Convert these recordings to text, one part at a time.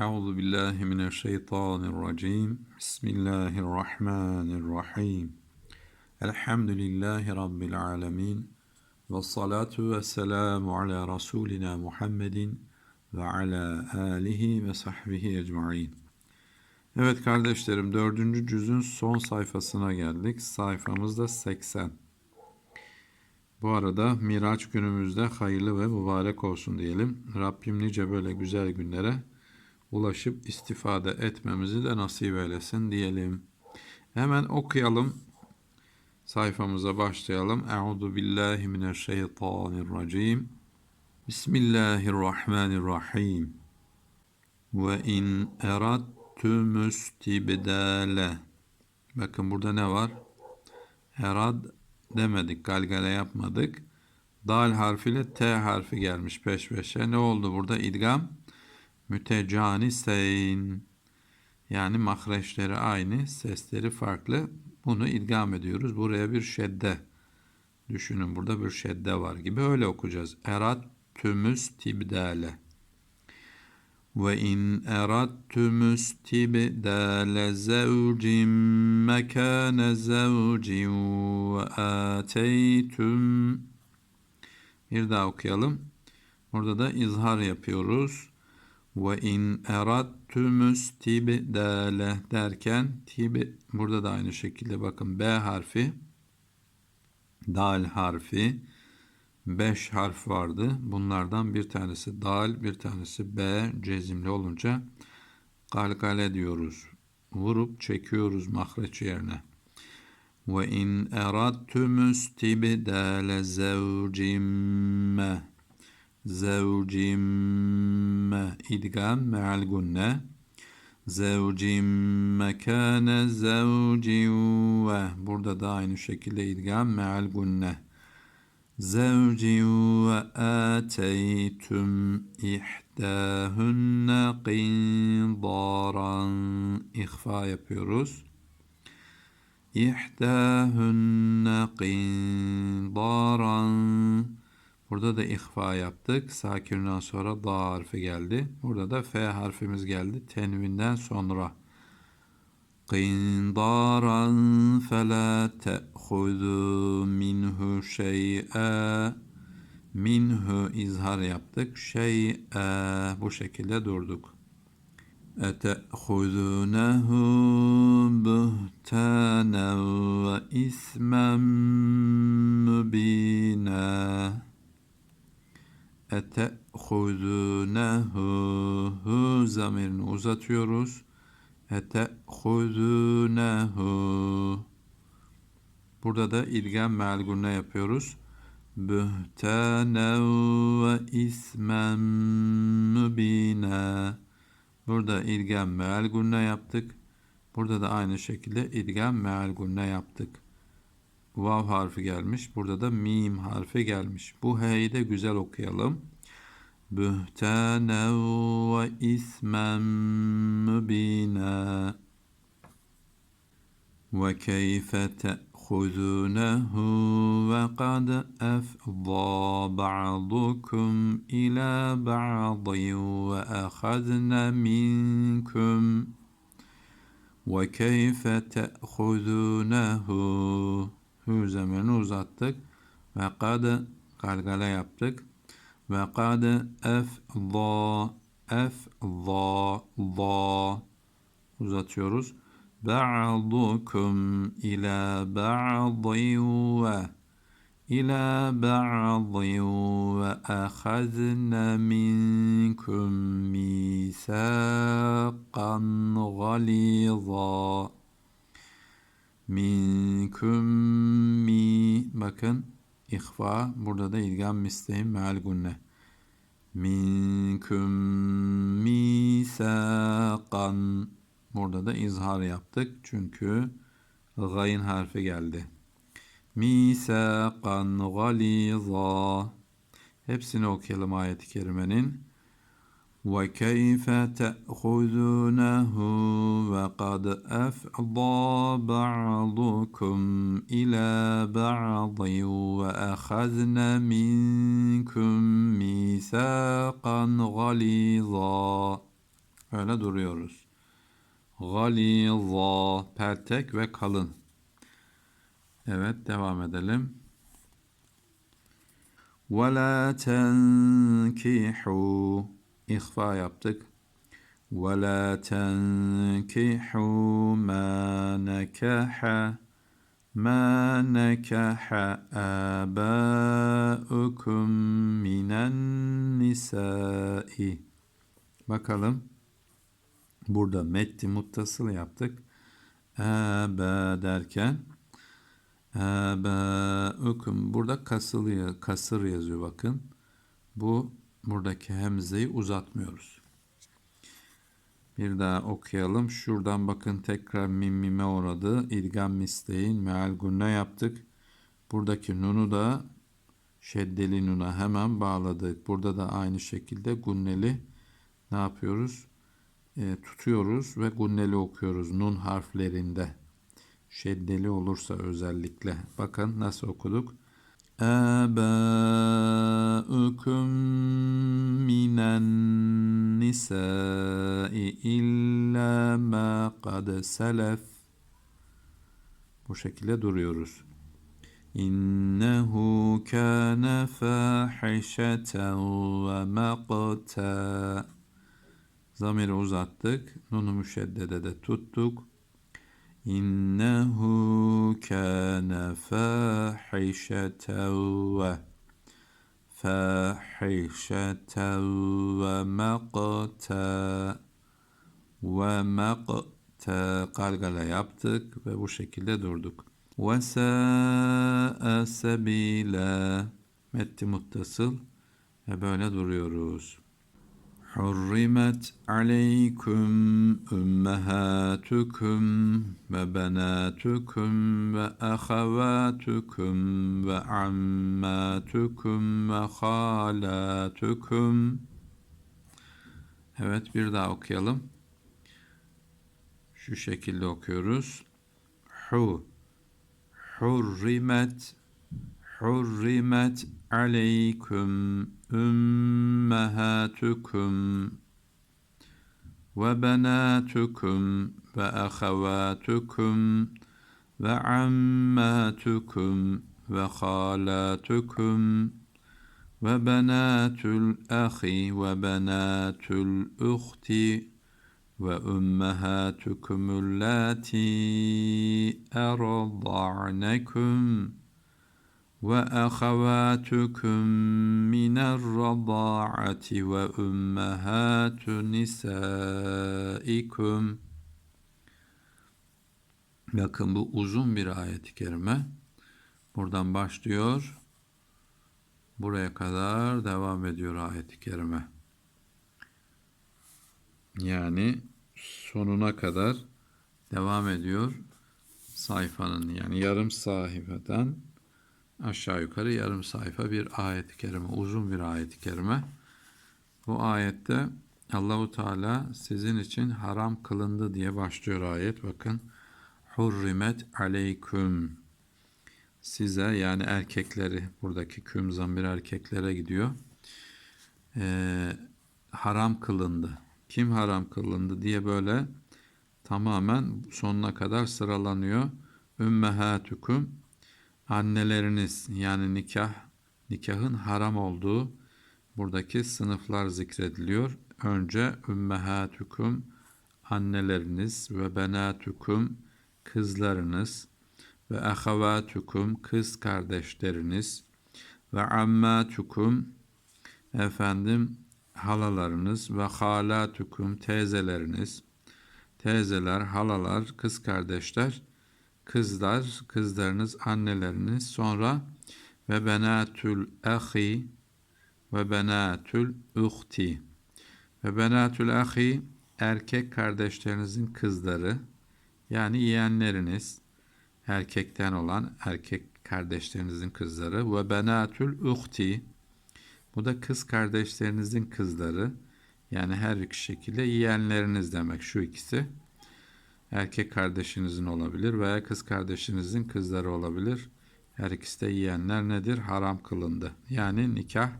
Euzu billahi mineşşeytanirracim. Bismillahirrahmanirrahim. Elhamdülillahi rabbil alamin. Ve salatu ve selamu ala rasulina Muhammedin ve ala alihi ve sahbihi ecmaîn. Evet kardeşlerim dördüncü cüzün son sayfasına geldik. Sayfamız da 80. Bu arada Miraç günümüzde hayırlı ve mübarek olsun diyelim. Rabbim nice böyle güzel günlere ulaşıp istifade etmemizi de nasip eylesin diyelim. Hemen okuyalım. Sayfamıza başlayalım. Euzu billahi mineşşeytanirracim. Bismillahirrahmanirrahim. Ve in eradtum istibdale. Bakın burada ne var? Erad demedik, galgale yapmadık. Dal harfiyle T harfi gelmiş peş peşe. Ne oldu burada? İdgam mütecaniseyn yani mahreçleri aynı, sesleri farklı. Bunu idgam ediyoruz. Buraya bir şedde düşünün. Burada bir şedde var gibi öyle okuyacağız. Erat tümüs tibdale. Ve in eradtümüs tibdale zevcin mekane zevcin ve ateytüm bir daha okuyalım. Burada da izhar yapıyoruz. Ve in eradtümüs tibdale derken tibi burada da aynı şekilde bakın B harfi dal harfi 5 harf vardı. Bunlardan bir tanesi dal, bir tanesi B cezimli olunca kalkale diyoruz. Vurup çekiyoruz mahreç yerine. Ve in eradtümüs tibdale zevcimme zevcimme idgam me'al gunne zevcim mekane zevcin ve. Burada da aynı şekilde idgam me'al gunne ve ateytüm ihdahunne qindaran. İhfa yapıyoruz. İhdahunne qindaran Burada da ihfa yaptık. Sakin'den sonra da harfi geldi. Burada da F harfimiz geldi. Tenvinden sonra. Qindaran fela te'hudu minhu şey'e minhu izhar yaptık. Şey'e bu şekilde durduk. Buhtanen ve ismen mübina ete'huzunehu hu zamirini uzatıyoruz. Ete'huzunehu Burada da ilgen meal yapıyoruz. Bühtenen ve ismen mübine. Burada ilgen meal yaptık. Burada da aynı şekilde ilgen meal yaptık vav harfi gelmiş. Burada da mim harfi gelmiş. Bu h'yi de güzel okuyalım. Bühtene ve ismen mübina. Ve keyfe te'huzunehu ve kad efdâ ba'dukum ila ba'din ve ahazne minkum. Hü zemirini uzattık. Ve kad galgala yaptık. Ve kad ef za ef za za uzatıyoruz. Ba'dukum ila ba'din ve ba'din ve ahazna minkum misaqan galiza minkum mi bakın ihfa burada da ilgam mislehim meal gunne minkum misaqan burada da izhar yaptık çünkü gayn harfi geldi. Misaqan galiza hepsini okuyalım ayet-i kerimenin وكيف تأخذونه وقد أفضى بعضكم إلى بعض وأخذن منكم ميثاقا غليظا Öyle duruyoruz. Galiza pertek ve kalın. Evet devam edelim. Ve la tenkihu ihfa yaptık. La tenkihu ma nekaha ma nekaha abaukum minen nisai. Bakalım. Burada metti muttasıl yaptık. Aba derken Âbâukum. Burada kasılı, kasır yazıyor bakın. Bu buradaki hemzeyi uzatmıyoruz. Bir daha okuyalım. Şuradan bakın tekrar mim mime uğradı. İdgam misleyin. Meal gunne yaptık. Buradaki nunu da şeddeli nuna hemen bağladık. Burada da aynı şekilde gunneli ne yapıyoruz? E, tutuyoruz ve gunneli okuyoruz nun harflerinde şeddeli olursa özellikle. Bakın nasıl okuduk. Âbâukum minen nisâi illa ma kad selef. Bu şekilde duruyoruz. İnnehu kâne fâhişeten ve maqta. Zamiri uzattık. Nunu müşeddede de tuttuk. İnnehu kâne fâhişeten ve fâhişeten ve maqta ve maqta galgala yaptık ve bu şekilde durduk. Ve sâ'a sebîlâ metti muttasıl ve böyle duruyoruz. حرمت عليكم أمهاتكم وبناتكم وأخواتكم وعماتكم وخالاتكم Evet bir daha okuyalım. Şu şekilde okuyoruz. Hu Hurrimet Hurrimet aleykum ümmehatukum ve benatukum ve ahavatukum ve ammatukum ve halatukum ve benatul ahi وأخواتكم من الرضاعة وأمهات نسائكم Bakın bu uzun bir ayet-i kerime. Buradan başlıyor. Buraya kadar devam ediyor ayet-i kerime. Yani sonuna kadar devam ediyor sayfanın yani yarım sayfadan aşağı yukarı yarım sayfa bir ayet-i kerime, uzun bir ayet-i kerime. Bu ayette Allahu Teala sizin için haram kılındı diye başlıyor ayet. Bakın. Hurrimet aleyküm. Size yani erkekleri buradaki küm zamir erkeklere gidiyor. Ee, haram kılındı. Kim haram kılındı diye böyle tamamen sonuna kadar sıralanıyor. Ümmehatukum anneleriniz yani nikah nikahın haram olduğu buradaki sınıflar zikrediliyor. Önce ümmehatukum anneleriniz ve benatukum kızlarınız ve ahavatukum kız kardeşleriniz ve ammatukum efendim halalarınız ve halatukum teyzeleriniz teyzeler, halalar, kız kardeşler kızlar, kızlarınız, anneleriniz, sonra ve benatül ahi ve benatül uhti ve benatül ahi erkek kardeşlerinizin kızları yani yeğenleriniz erkekten olan erkek kardeşlerinizin kızları. Ve benatül uhti bu da kız kardeşlerinizin kızları. Yani her iki şekilde yeğenleriniz demek şu ikisi erkek kardeşinizin olabilir veya kız kardeşinizin kızları olabilir. Her ikisi de yiyenler nedir? Haram kılındı. Yani nikah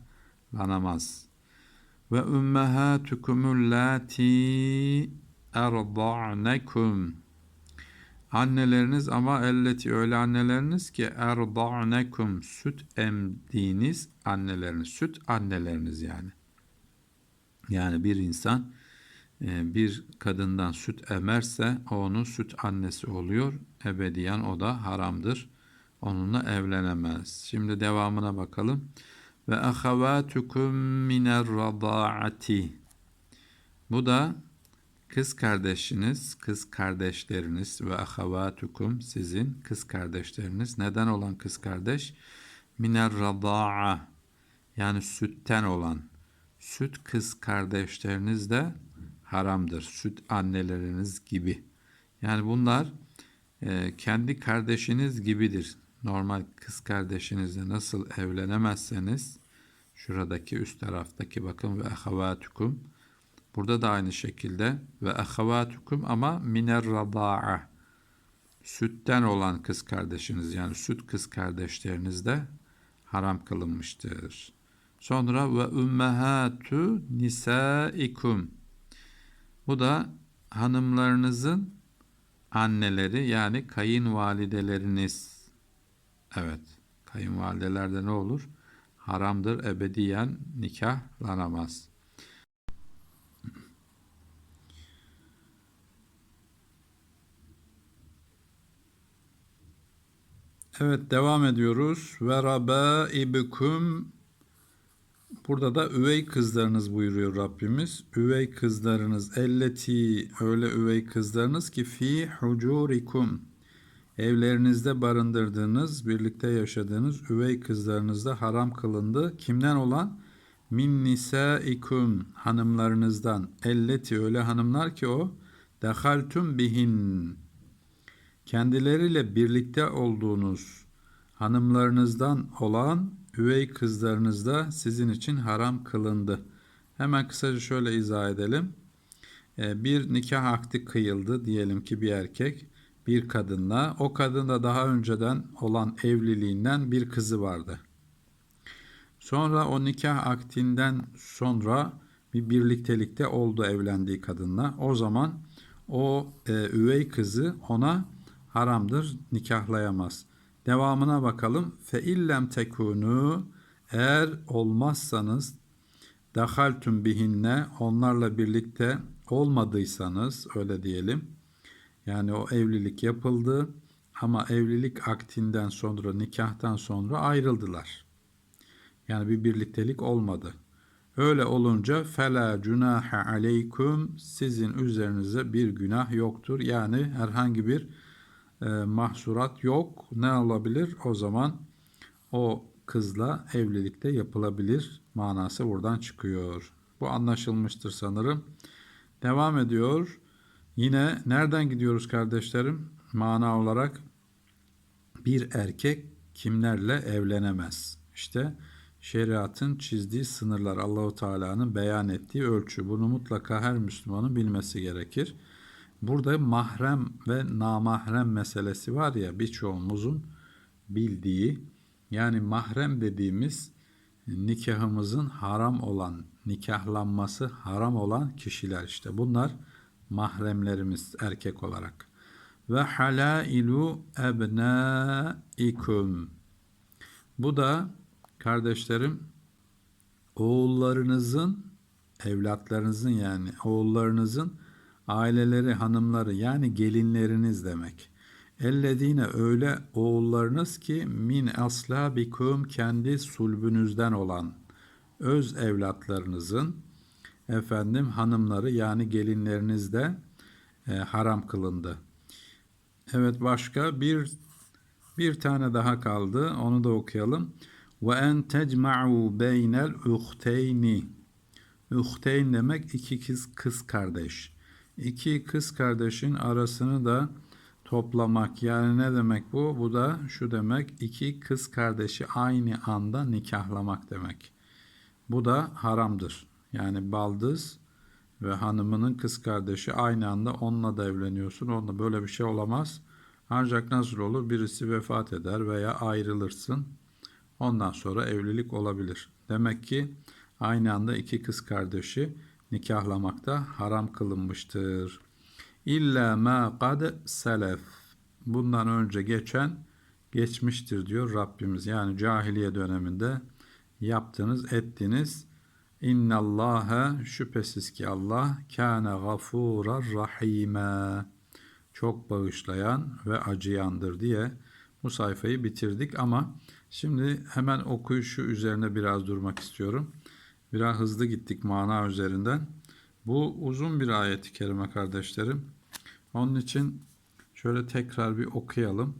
lanamaz. ve ummahatukum lati erda'nekum Anneleriniz ama elleti öyle anneleriniz ki erda'nekum süt emdiğiniz anneleriniz. Süt anneleriniz yani. Yani bir insan bir kadından süt emerse o onun süt annesi oluyor. Ebediyen o da haramdır. Onunla evlenemez. Şimdi devamına bakalım. Ve ahavatukum miner radaati. Bu da kız kardeşiniz, kız kardeşleriniz ve ahavatukum sizin kız kardeşleriniz. Neden olan kız kardeş? Miner radaa yani sütten olan. Süt kız kardeşleriniz de haramdır. Süt anneleriniz gibi. Yani bunlar e, kendi kardeşiniz gibidir. Normal kız kardeşinizle nasıl evlenemezseniz şuradaki üst taraftaki bakın ve ahavatukum burada da aynı şekilde ve ahavatukum ama miner radaa sütten olan kız kardeşiniz yani süt kız kardeşleriniz de haram kılınmıştır. Sonra ve ummahatu nisaikum bu da hanımlarınızın anneleri yani kayınvalideleriniz. Evet, kayınvalidelerde ne olur? Haramdır, ebediyen nikahlanamaz. Evet, devam ediyoruz. Ve rabaibukum Burada da üvey kızlarınız buyuruyor Rabbimiz. Üvey kızlarınız elleti öyle üvey kızlarınız ki fi hucurikum evlerinizde barındırdığınız, birlikte yaşadığınız üvey kızlarınızda haram kılındı. Kimden olan? Min nisaikum hanımlarınızdan. Elleti öyle hanımlar ki o dehaltum bihin kendileriyle birlikte olduğunuz hanımlarınızdan olan üvey kızlarınız da sizin için haram kılındı. Hemen kısaca şöyle izah edelim. Ee, bir nikah akdi kıyıldı diyelim ki bir erkek bir kadınla. O kadın da daha önceden olan evliliğinden bir kızı vardı. Sonra o nikah aktinden sonra bir birliktelikte oldu evlendiği kadınla. O zaman o e, üvey kızı ona haramdır, nikahlayamaz. Devamına bakalım. Fe illem tekunu eğer olmazsanız dahaltum bihinne onlarla birlikte olmadıysanız öyle diyelim. Yani o evlilik yapıldı ama evlilik aktinden sonra nikahtan sonra ayrıldılar. Yani bir birliktelik olmadı. Öyle olunca fela cunaha aleykum sizin üzerinize bir günah yoktur. Yani herhangi bir e, mahsurat yok. Ne olabilir? O zaman o kızla evlilikte yapılabilir manası buradan çıkıyor. Bu anlaşılmıştır sanırım. Devam ediyor. Yine nereden gidiyoruz kardeşlerim? Mana olarak bir erkek kimlerle evlenemez? İşte şeriatın çizdiği sınırlar, Allahu Teala'nın beyan ettiği ölçü. Bunu mutlaka her Müslümanın bilmesi gerekir. Burada mahrem ve namahrem meselesi var ya birçoğumuzun bildiği yani mahrem dediğimiz nikahımızın haram olan, nikahlanması haram olan kişiler işte. Bunlar mahremlerimiz erkek olarak. Ve halailu ebnaikum. Bu da kardeşlerim oğullarınızın, evlatlarınızın yani oğullarınızın aileleri, hanımları yani gelinleriniz demek. Ellezine öyle oğullarınız ki min aslabikum kendi sulbünüzden olan öz evlatlarınızın efendim hanımları yani gelinleriniz de e, haram kılındı. Evet başka bir bir tane daha kaldı. Onu da okuyalım. Ve en tecma'u beynel uhteyni. Uhteyn demek iki kız kız kardeş iki kız kardeşin arasını da toplamak. Yani ne demek bu? Bu da şu demek iki kız kardeşi aynı anda nikahlamak demek. Bu da haramdır. Yani baldız ve hanımının kız kardeşi aynı anda onunla da evleniyorsun. Onunla böyle bir şey olamaz. Ancak nasıl olur? Birisi vefat eder veya ayrılırsın. Ondan sonra evlilik olabilir. Demek ki aynı anda iki kız kardeşi nikahlamakta haram kılınmıştır. İlla ma kad selef. Bundan önce geçen geçmiştir diyor Rabbimiz. Yani cahiliye döneminde yaptınız, ettiniz. İnnallâhe şüphesiz ki Allah kâne gafûrar rahîmâ. Çok bağışlayan ve acıyandır diye bu sayfayı bitirdik ama şimdi hemen okuyuşu üzerine biraz durmak istiyorum. Biraz hızlı gittik mana üzerinden. Bu uzun bir ayet-i kerime kardeşlerim. Onun için şöyle tekrar bir okuyalım.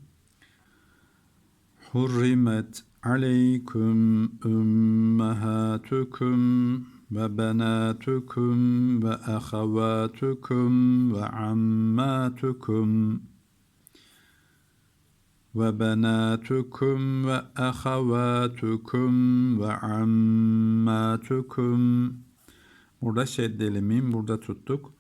Hurrimet aleykum ümmehatukum ve benatukum ve ahavatukum ve ammatukum ahavatukum ve ammatukum Burada şeddeli mim burada tuttuk.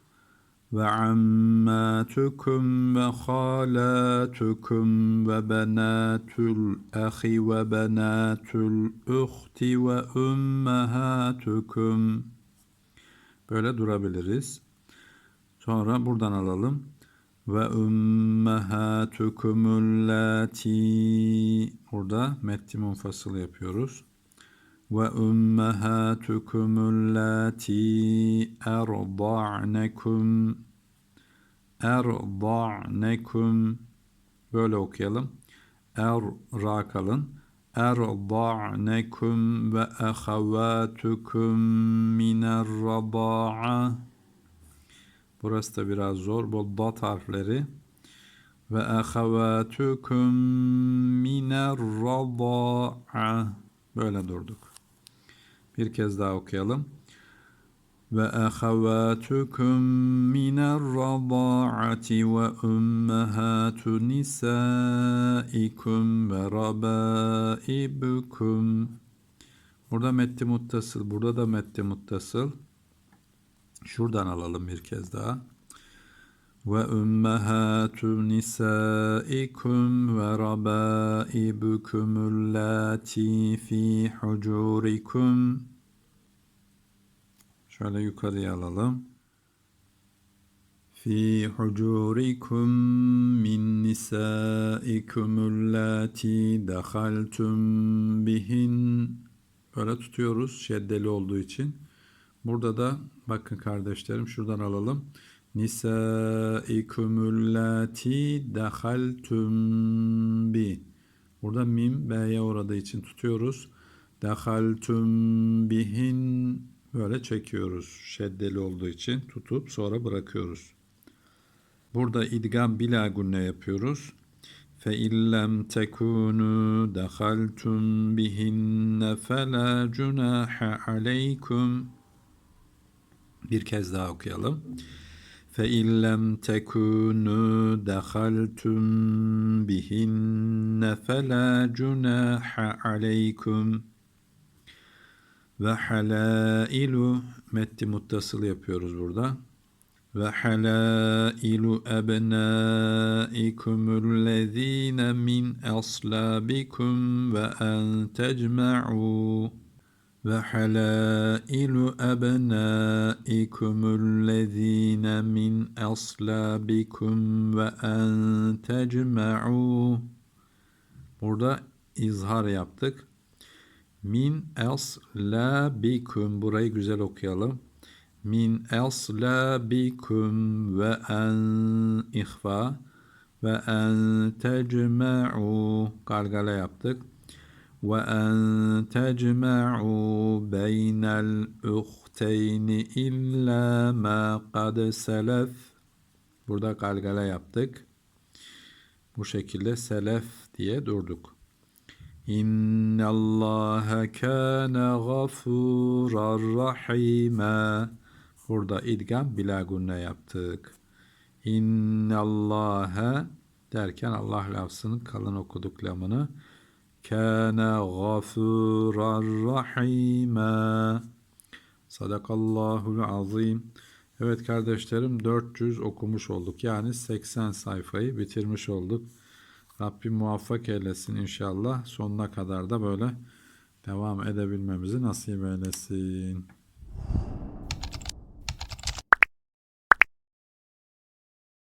Ve ammatukum ve halatukum ve benatul ahi ve benatul uhti ve ummahatukum. Böyle durabiliriz. Sonra buradan alalım ve ümmehatukumul lati burada metni munfasıl yapıyoruz. Ve ümmehatukumul lati erda'nekum erda'nekum böyle okuyalım. Er ra kalın. Erda'nekum ve ehevatukum minel raba'a Burası da biraz zor. Bu dat harfleri. Ve ahavatukum miner rada'a. Böyle durduk. Bir kez daha okuyalım. Ve ahavatukum miner rada'ati ve ummahatu nisaikum ve rabaibukum. Burada metti muttasıl, burada da metti muttasıl. Şuradan alalım bir kez daha. Ve ummahatu nisaikum ve rabaibukum allati fi. Şöyle yukarıya alalım. Fi hucurikum min nisaikum allati dakhaltum bihin. Böyle tutuyoruz şeddeli olduğu için. Burada da bakın kardeşlerim şuradan alalım. Nisaikumul lati dahaltum bi. Burada mim B'ye uğradığı için tutuyoruz. Dahaltum bihin böyle çekiyoruz. Şeddeli olduğu için tutup sonra bırakıyoruz. Burada idgam bila gunne yapıyoruz. Fe illem tekunu dahaltum bihinne fela cunaha aleykum. Bir kez daha okuyalım. فإن لم تكونوا دخلتم بهن فلا جناح عليكم ve halailu metti muttasıl yapıyoruz burada. Ve halailu ebnaikumul min aslabikum ve en tecma'u وحلائل أبنائكم الذين من أصلابكم وأن تجمعوا Burada izhar yaptık. Min aslabikum burayı güzel okuyalım. Min aslabikum ve en ihfa ve en tecma'u gargala yaptık. وأن تجمعوا بين الأختين إلا ما قد سلف Burada galgala yaptık. Bu şekilde selef diye durduk. İnna Allah kana gafurar rahima. Burada idgam bila gunne yaptık. İnna Allah derken Allah lafzının kalın okuduk lamını kâne gafûran rahîmâ. Sadakallahul azim. Evet kardeşlerim 400 okumuş olduk. Yani 80 sayfayı bitirmiş olduk. Rabbim muvaffak eylesin inşallah. Sonuna kadar da böyle devam edebilmemizi nasip eylesin.